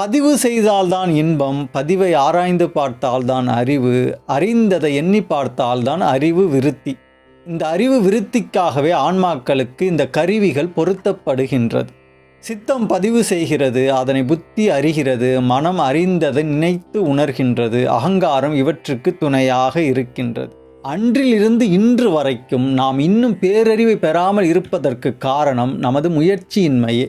பதிவு செய்தால்தான் இன்பம் பதிவை ஆராய்ந்து பார்த்தால்தான் அறிவு அறிந்ததை எண்ணி பார்த்தால்தான் அறிவு விருத்தி. இந்த அறிவு விருத்திக்காகவே ஆன்மாக்களுக்கு இந்த கருவிகள் பொருத்தப்படுகின்றது. சித்தம் பதிவு செய்கிறது அதனை புத்தி அறிகிறது மனம் அறிந்ததை நினைத்து உணர்கின்றது அகங்காரம் இவற்றுக்கு துணையாக இருக்கின்றது. அன்றிலிருந்து இன்று வரைக்கும் நாம் இன்னும் பேரறிவை பெறாமல் இருப்பதற்கு காரணம் நமது முயற்சியின்மையே.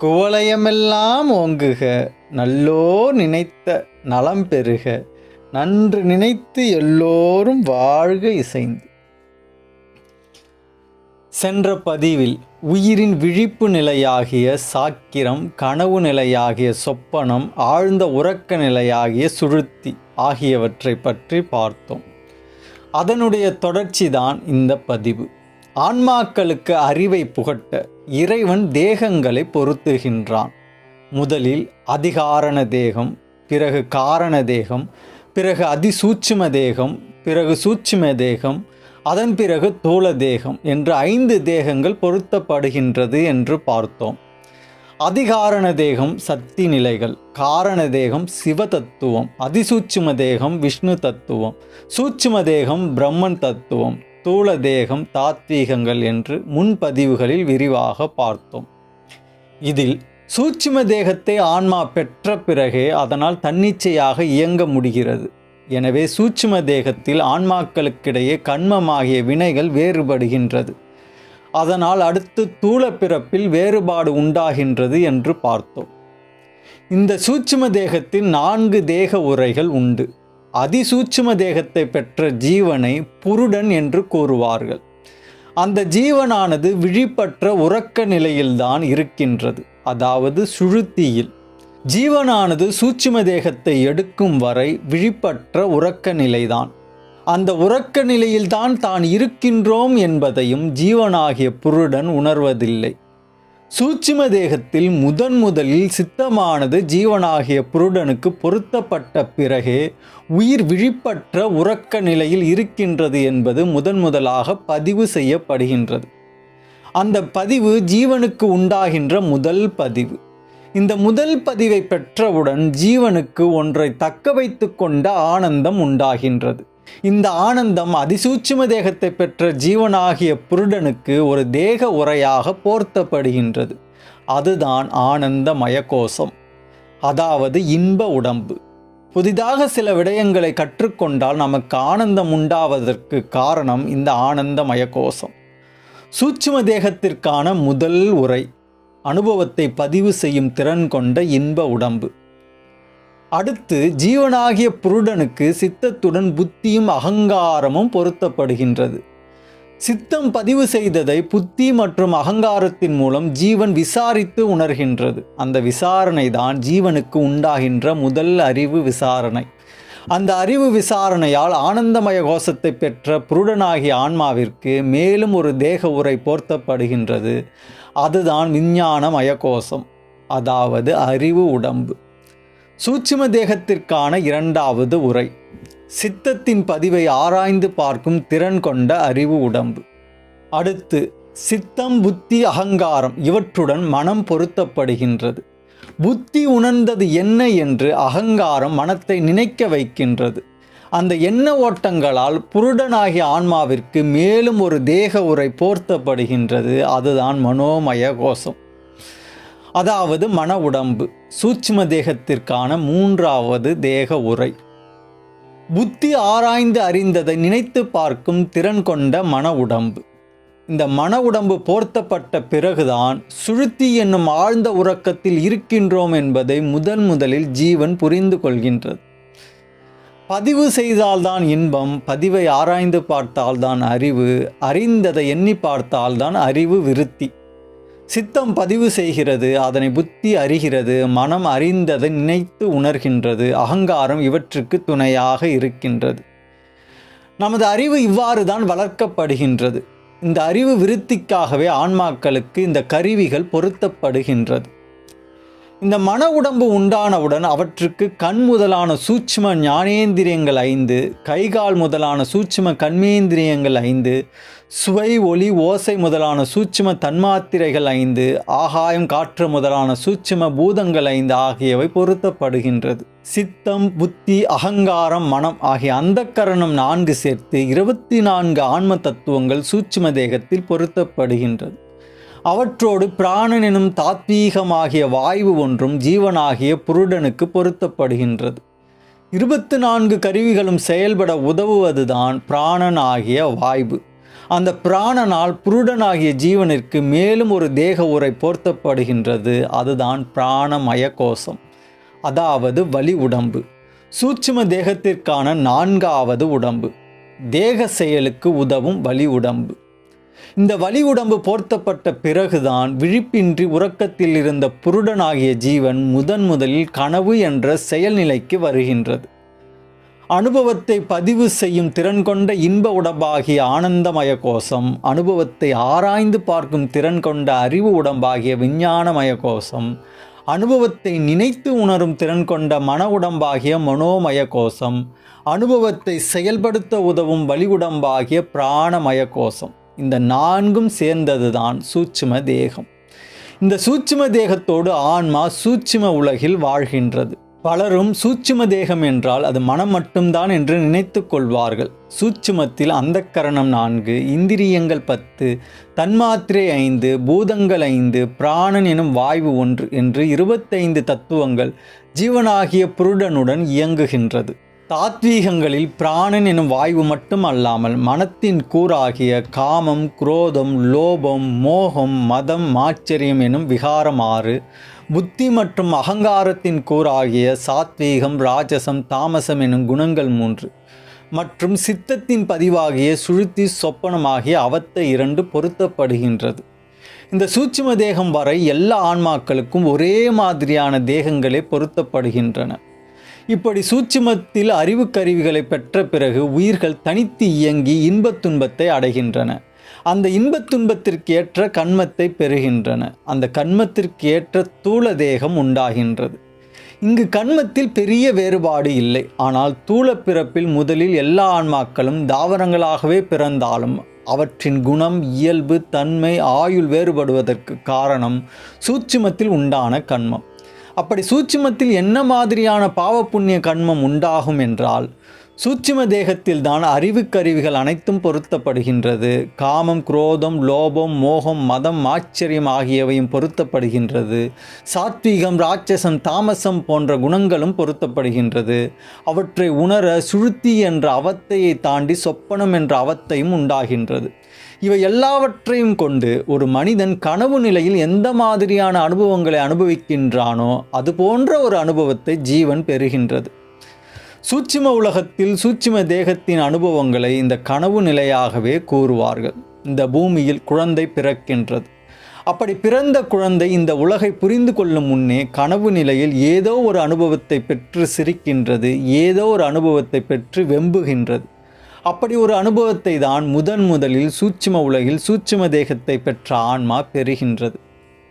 குவளையமெல்லாம் ஓங்குக நல்லோர் நினைத்த நலம் பெறுக நன்று நினைத்து எல்லோரும் வாழ்க இசைந்து. சென்ற பதிவில் உயிரின் விழிப்பு நிலையாகிய சாக்கிரம் கனவு நிலையாகிய சொப்பனம் ஆழ்ந்த உறக்க நிலையாகிய சுழுத்தி ஆகியவற்றை பற்றி பார்த்தோம். அதனுடைய தொடர்ச்சிதான் இந்த பதிவு. ஆன்மாக்களுக்கு அறிவை புகட்ட இறைவன் தேகங்களை பொருத்துகின்றான். முதலில் அதிகாரண தேகம் பிறகு காரண தேகம் பிறகு அதிசூட்சும தேகம் பிறகு சூட்சும தேகம் அதன் பிறகு தூல தேகம் என்று ஐந்து தேகங்கள் பொருத்தப்படுகின்றது என்று பார்த்தோம். அதிகாரண தேகம் சக்தி நிலைகள் காரண தேகம் சிவ தத்துவம் அதிசூட்சும தேகம் விஷ்ணு தத்துவம் சூட்சும தேகம் பிரம்மன் தத்துவம் ஸ்தூல தேகம் தாத்வீகங்கள் என்று முன்பதிவுகளில் விரிவாக பார்த்தோம். இதில் சூட்சும தேகத்தை ஆன்மா பெற்ற பிறகே அதனால் தன்னிச்சையாக இயங்க முடிகிறது. எனவே சூட்சும தேகத்தில் ஆன்மாக்களுக்கிடையே கண்மமாகிய வினைகள் வேறுபடுகின்றது. அதனால் அடுத்து தூள பிறப்பில் வேறுபாடு உண்டாகின்றது என்று பார்த்தோம். இந்த சூட்சும தேகத்தில் நான்கு தேக உரைகள் உண்டு. அதிசூட்சும தேகத்தை பெற்ற ஜீவனை புருடன் என்று கூறுவார்கள். அந்த ஜீவனானது விழிப்பற்ற உறக்க நிலையில்தான் இருக்கின்றது. அதாவது சுழுத்தியில். ஜீவனானது சூட்சும தேகத்தை எடுக்கும் வரை விழிப்பற்ற உறக்க நிலைதான். அந்த உறக்க நிலையில்தான் தான் இருக்கின்றோம் என்பதையும் ஜீவனாகிய புருடன் உணர்வதில்லை. சூட்சிம தேகத்தில் முதன் முதலில் சித்தமானது ஜீவனாகிய புருடனுக்கு பொருத்தப்பட்ட பிறகே உயிர் விழிப்பற்ற உறக்க நிலையில் இருக்கின்றது என்பது முதன் முதலாக பதிவு செய்யப்படுகின்றது. அந்த பதிவு ஜீவனுக்கு உண்டாகின்ற முதல் பதிவு. இந்த முதல் பதிவை பெற்றவுடன் ஜீவனுக்கு ஒன்றை தக்க வைத்து கொண்ட ஆனந்தம் உண்டாகின்றது. இந்த ஆனந்தம் அதிசூட்சும தேகத்தை பெற்ற ஜீவனாகிய புருடனுக்கு ஒரு தேக உரையாக போர்த்தப்படுகின்றது. அதுதான் ஆனந்த மயக்கோசம் அதாவது இன்ப உடம்பு. புதிதாக சில விடயங்களை கற்றுக்கொண்டால் நமக்கு ஆனந்தம் உண்டாவதற்கு காரணம் இந்த ஆனந்த மயக்கோசம் சூட்சும தேகத்திற்கான முதல் உரை அனுபவத்தை பதிவு செய்யும் திறன் கொண்ட இன்ப உடம்பு. அடுத்து ஜீவனாகிய புருடனுக்கு சித்தத்துடன் புத்தியும் அகங்காரமும் பொருத்தப்படுகின்றது. சித்தம் பதிவு செய்ததை புத்தி மற்றும் அகங்காரத்தின் மூலம் ஜீவன் விசாரித்து உணர்கின்றது. அந்த விசாரணை தான் ஜீவனுக்கு உண்டாகின்ற முதல் அறிவு விசாரணை. அந்த அறிவு விசாரணையால் ஆனந்தமய கோஷத்தை பெற்ற புருடனாகிய ஆன்மாவிற்கு மேலும் ஒரு தேக உரை போர்த்தப்படுகின்றது. அதுதான் விஞ்ஞான மயக்கோசம் அதாவது அறிவு உடம்பு. சூட்சும தேகத்திற்கான இரண்டாவது உரை. சித்தத்தின் பதிவை ஆராய்ந்து பார்க்கும் திறன் கொண்ட அறிவு உடம்பு. அடுத்து சித்தம் புத்தி அகங்காரம் இவற்றுடன் மனம் பொருத்தப்படுகின்றது. புத்தி உணர்ந்தது என்ன என்று அகங்காரம் மனத்தை நினைக்க வைக்கின்றது. அந்த எண்ண ஓட்டங்களால் புருடனாகிய ஆன்மாவிற்கு மேலும் ஒரு தேக உரை போர்த்தப்படுகின்றது. அதுதான் மனோமய கோஷம். அதாவது மன உடம்பு. சூட்சும தேகத்திற்கான மூன்றாவது தேக உரை. புத்தி ஆராய்ந்து அறிந்ததை நினைத்து பார்க்கும் திறன் கொண்ட மன உடம்பு. இந்த மன உடம்பு போர்த்தப்பட்ட பிறகுதான் சுழுத்தி என்னும் ஆழ்ந்த உறக்கத்தில் இருக்கின்றோம் என்பதை முதன் முதலில் ஜீவன் புரிந்து கொள்கின்றது. பதிவு செய்தால்தான் இன்பம் பதிவை ஆராய்ந்து பார்த்தால்தான் அறிவு அறிந்ததை எண்ணி பார்த்தால்தான் அறிவு விருத்தி. சித்தம் பதிவு செய்கிறது அதனை புத்தி அறிகிறது மனம் அறிந்ததை நினைத்து உணர்கின்றது அகங்காரம் இவற்றுக்கு துணையாக இருக்கின்றது. நமது அறிவு இவ்வாறு தான் வளர்க்கப்படுகின்றது. இந்த அறிவு விருத்திக்காகவே ஆன்மாக்களுக்கு இந்த கருவிகள் பொருத்தப்படுகின்றது. இந்த மன உடம்பு உண்டானவுடன் அவற்றுக்கு கண் முதலான சூட்சும ஞானேந்திரியங்கள் ஐந்து கைகால் முதலான சூட்சும கண்மேந்திரியங்கள் ஐந்து சுவை ஒளி ஓசை முதலான சூட்சும தன்மாத்திரைகள் ஐந்து ஆகாயம் காற்று முதலான சூட்சும பூதங்கள் ஐந்து ஆகியவை பொருத்தப்படுகின்றது. சித்தம் புத்தி அகங்காரம் மனம் ஆகிய அந்தக்கரணம் நான்கு சேர்த்து இருபத்தி நான்கு ஆன்ம தத்துவங்கள் சூட்சும தேகத்தில் பொருத்தப்படுகின்றது. அவற்றோடு பிராணன் எனும் தாத்வீகமாகிய வாய்வு ஒன்றும் ஜீவனாகிய புருடனுக்கு பொருத்தப்படுகின்றது. இருபத்து நான்கு கருவிகளும் செயல்பட உதவுவதுதான் பிராணன் ஆகிய வாய்வு. அந்த பிராணனால் புருடனாகிய ஜீவனிற்கு மேலும் ஒரு தேக உரை பொருத்தப்படுகின்றது. அதுதான் பிராணமய கோஷம். அதாவது வலி உடம்பு. சூட்சும தேகத்திற்கான நான்காவது உடம்பு. தேக செயலுக்கு உதவும் வலி உடம்பு. இந்த வலி உடம்பு போர்த்தப்பட்ட பிறகுதான் விழிப்பின்றி உறக்கத்தில் இருந்த புருடனாகிய ஜீவன் முதன் முதலில் கனவு என்ற செயல்நிலைக்கு வருகின்றது. அனுபவத்தை பதிவு செய்யும் திறன் கொண்ட இன்ப உடம்பாகிய ஆனந்தமய கோஷம் அனுபவத்தை ஆராய்ந்து பார்க்கும் திறன் கொண்ட அறிவு உடம்பாகிய விஞ்ஞானமய கோஷம் அனுபவத்தை நினைத்து உணரும் திறன் கொண்ட மன உடம்பாகிய மனோமய கோஷம் அனுபவத்தை செயல்படுத்த உதவும் வலி உடம்பாகிய பிராணமய கோஷம். இந்த நான்கும் சேர்ந்ததுதான் சூட்சும தேகம். இந்த சூட்சும தேகத்தோடு ஆன்மா சூட்சும உலகில் வாழ்கின்றது. பலரும் சூட்சும தேகம் என்றால் அது மனம் மட்டும்தான் என்று நினைத்து கொள்வார்கள். சூட்சுமத்தில் அந்தக்கரணம் நான்கு இந்திரியங்கள் பத்து தன்மாத்திரை ஐந்து பூதங்கள் ஐந்து பிராணன் எனும் வாய்வு ஒன்று என்று இருபத்தைந்து தத்துவங்கள் ஜீவனாகிய புருடனுடன் இயங்குகின்றது. தாத்வீகங்களில் பிராணன் எனும் வாய்வு மட்டும் அல்லாமல் மனத்தின் கூறாகிய காமம் குரோதம் லோபம் மோகம் மதம் மாச்சரியம் எனும் விகாரம் ஆறு புத்தி மற்றும் அகங்காரத்தின் கூறாகிய சாத்வீகம் ராஜசம் தாமசம் எனும் குணங்கள் மூன்று மற்றும் சித்தத்தின் பதிவாகிய சுழுத்தி சொப்பனமாகிய அவத்தை இரண்டு பொருத்தப்படுகின்றது. இந்த சூட்சும தேகம் வரை எல்லா ஆன்மாக்களுக்கும் ஒரே மாதிரியான தேகங்களே பொருத்தப்படுகின்றன. இப்படி சூட்சுமத்தில் அறிவு கருவிகளை பெற்ற பிறகு உயிர்கள் தனித்து இயங்கி இன்பத் துன்பத்தை அடைகின்றன. அந்த இன்பத் துன்பத்திற்கு ஏற்ற கண்மத்தை பெறுகின்றன. அந்த கண்மத்திற்கு ஏற்ற தூள தேகம் உண்டாகின்றது. இங்கு கண்மத்தில் பெரிய வேறுபாடு இல்லை. ஆனால் தூள பிறப்பில் முதலில் எல்லா ஆன்மாக்களும் தாவரங்களாகவே பிறந்தாலும் அவற்றின் குணம் இயல்பு தன்மை ஆயுள் வேறுபடுவதற்கு காரணம் சூட்சுமத்தில் உண்டான கண்மம். அப்படி சூட்சுமத்தில் என்ன மாதிரியான பாவ புண்ணிய கண்மம் உண்டாகும் என்றால் சூட்சும தேகத்தில் தான் அறிவுக்கருவிகள் அனைத்தும் பொருத்தப்படுகின்றது. காமம் குரோதம் லோபம் மோகம் மதம் ஆச்சரியம் ஆகியவையும் பொருத்தப்படுகின்றது. சாத்வீகம் ராட்சசம் தாமசம் போன்ற குணங்களும் பொருத்தப்படுகின்றது. அவற்றை உணர சுழுத்தி என்ற அவத்தையை தாண்டி சொப்பனம் என்ற அவத்தையும் உண்டாகின்றது. இவை எல்லாவற்றையும் கொண்டு ஒரு மனிதன் கனவு நிலையில் எந்த மாதிரியான அனுபவங்களை அனுபவிக்கின்றானோ அது போன்ற ஒரு அனுபவத்தை ஜீவன் பெறுகின்றது. சூட்சும உலகத்தில் சூட்சும தேகத்தின் அனுபவங்களை இந்த கனவு நிலையாகவே கூறுவார்கள். இந்த பூமியில் குழந்தை பிறக்கின்றது. அப்படி பிறந்த குழந்தை இந்த உலகை புரிந்து கொள்ளும் முன்னே கனவு நிலையில் ஏதோ ஒரு அனுபவத்தை பெற்று சிரிக்கின்றது ஏதோ ஒரு அனுபவத்தை பெற்று வெம்புகின்றது. அப்படி ஒரு அனுபவத்தை தான் முதன் முதலில் சூட்சும உலகில் சூட்சும தேகத்தை பெற்ற ஆன்மா பெறுகின்றது.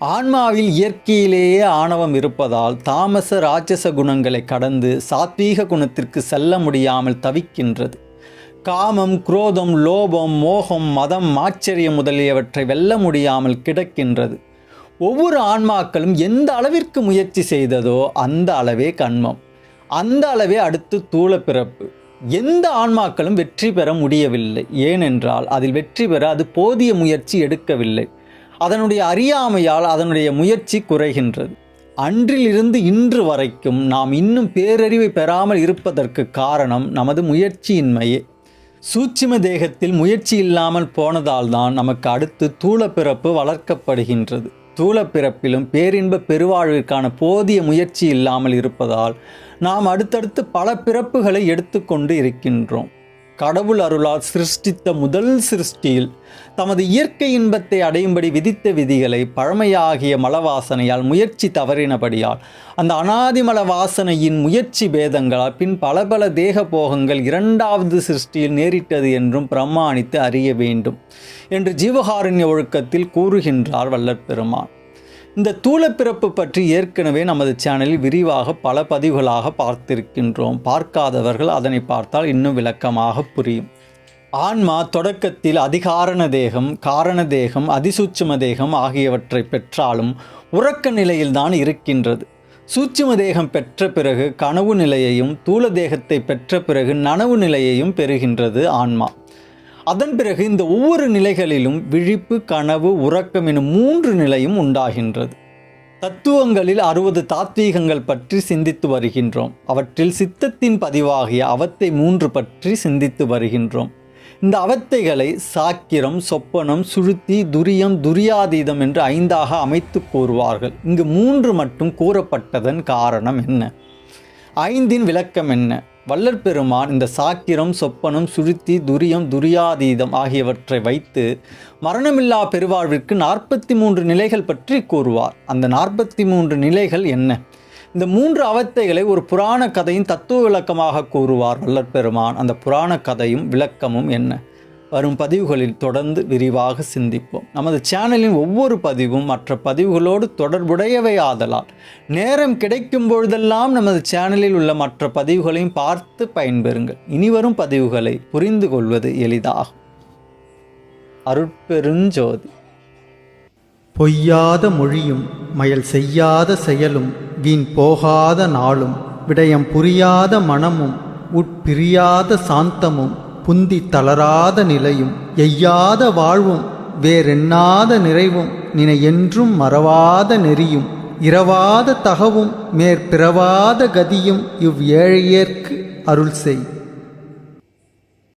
ஆன்மாவில் இயற்கையிலேயே ஆணவம் இருப்பதால் தாமச ராட்சச குணங்களை கடந்து சாத்வீக குணத்திற்கு செல்ல முடியாமல் தவிக்கின்றது. காமம் குரோதம் லோபம் மோகம் மதம் ஆச்சரியம் முதலியவற்றை வெல்ல முடியாமல் கிடக்கின்றது. ஒவ்வொரு ஆன்மாக்களும் எந்த அளவிற்கு முயற்சி செய்ததோ அந்த அளவே கண்மம். அந்த அளவே அடுத்து தூள பிறப்பு. எந்த ஆன்மாக்களும் வெற்றி பெற முடியவில்லை. ஏனென்றால் அதில் வெற்றி பெற அது போதிய முயற்சி எடுக்கவில்லை. அதனுடைய அறியாமையால் அதனுடைய முயற்சி குறைகின்றது. அன்றிலிருந்து இன்று வரைக்கும் நாம் இன்னும் பேரறிவை பெறாமல் இருப்பதற்கு காரணம் நமது முயற்சியின்மையே. சூட்சும தேகத்தில் முயற்சி இல்லாமல் போனதால் தான் நமக்கு அடுத்து தூள பிறப்பு வளர்க்கப்படுகின்றது. தூள பிறப்பிலும் பேரின்ப பெருவாழ்விற்கான போதிய முயற்சி இல்லாமல் இருப்பதால் நாம் அடுத்தடுத்து பல பிறப்புகளை எடுத்துக்கொண்டு இருக்கின்றோம். கடவுள் அருளால் சிருஷ்டித்த முதல் சிருஷ்டியில் தமது இயற்கை இன்பத்தை அடையும்படி விதித்த விதிகளை பழமையாகிய மலவாசனையால் முயற்சி தவறினபடியால் அந்த அனாதி மல வாசனையின் முயற்சி பேதங்களால் பின் பல பல தேக போகங்கள் இரண்டாவது சிருஷ்டியில் நேரிட்டது என்றும் பிரமாணித்து அறிய வேண்டும் என்று ஜீவகாருண்ய ஒழுக்கத்தில் கூறுகின்றார் வல்லற்பெருமான். இந்த தூளப்பிறப்பு பற்றி ஏற்கனவே நமது சேனலில் விரிவாக பல பதிவுகளாக பார்த்திருக்கின்றோம். பார்க்காதவர்கள் அதனை பார்த்தால் இன்னும் விளக்கமாக புரியும். ஆன்மா தொடக்கத்தில் அதிகாரண தேகம் காரண தேகம் அதிசூட்சும தேகம் ஆகியவற்றை பெற்றாலும் உறக்க நிலையில்தான் இருக்கின்றது. சூட்சும தேகம் பெற்ற பிறகு கனவு நிலையையும் தூள தேகத்தை பெற்ற பிறகு நனவு நிலையையும் பெறுகின்றது ஆன்மா. அதன் பிறகு இந்த ஒவ்வொரு நிலைகளிலும் விழிப்பு கனவு உறக்கம் எனும் மூன்று நிலையும் உண்டாகின்றது. தத்துவங்களில் அறுபது தாத்வீகங்கள் பற்றி சிந்தித்து வருகின்றோம். அவற்றில் சித்தத்தின் பதிவாகிய அவத்தை மூன்று பற்றி சிந்தித்து வருகின்றோம். இந்த அவத்தைகளை சாக்கிரம் சொப்பனம் சுழுத்தி துரியம் துரியாதீதம் என்று ஐந்தாக அமைத்து கூறுவார்கள். இங்கு மூன்று மட்டும் கூறப்பட்டதன் காரணம் என்ன? ஐந்தின் விளக்கம் என்ன? வள்ளற் பெருமான் இந்த சாக்கிரம் சொப்பனம் சுருத்தி துரியம் துரியாதீதம் ஆகியவற்றை வைத்து மரணமில்லா பெருவாழ்விற்கு நாற்பத்தி மூன்று நிலைகள் பற்றி கூறுவார். அந்த நாற்பத்தி மூன்று நிலைகள் என்ன? இந்த மூன்று அவத்தைகளை ஒரு புராண கதையின் தத்துவ விளக்கமாக கூறுவார் வல்லற்பெருமான் அந்த புராண கதையும் விளக்கமும் என்ன? வரும் பதிவுகளில் தொடர்ந்து விரிவாக சிந்திப்போம். நமது சேனலின் ஒவ்வொரு பதிவும் மற்ற பதிவுகளோடு தொடர்புடையவை ஆதலால் நேரம் கிடைக்கும் பொழுதெல்லாம் நமது சேனலில் உள்ள மற்ற பதிவுகளையும் பார்த்து பயன்பெறுங்கள். இனிவரும் பதிவுகளை புரிந்து கொள்வது எளிதாகும். அருட்பெருஞ்சோதி. பொய்யாத மொழியும் மயல் செய்யாத செயலும் வீண் போகாத நாளும் விடயம் புரியாத மனமும் உட்பிரியாத சாந்தமும் புந்தி தளராத நிலையும் எய்யாத வாழ்வும் வேறெண்ணாத நிறைவும் நினை என்றும் மறவாத நெறியும் இரவாத தகவும் மேற்பிறவாத கதியும் இவ் ஏழையேற்கு அருள் செய்.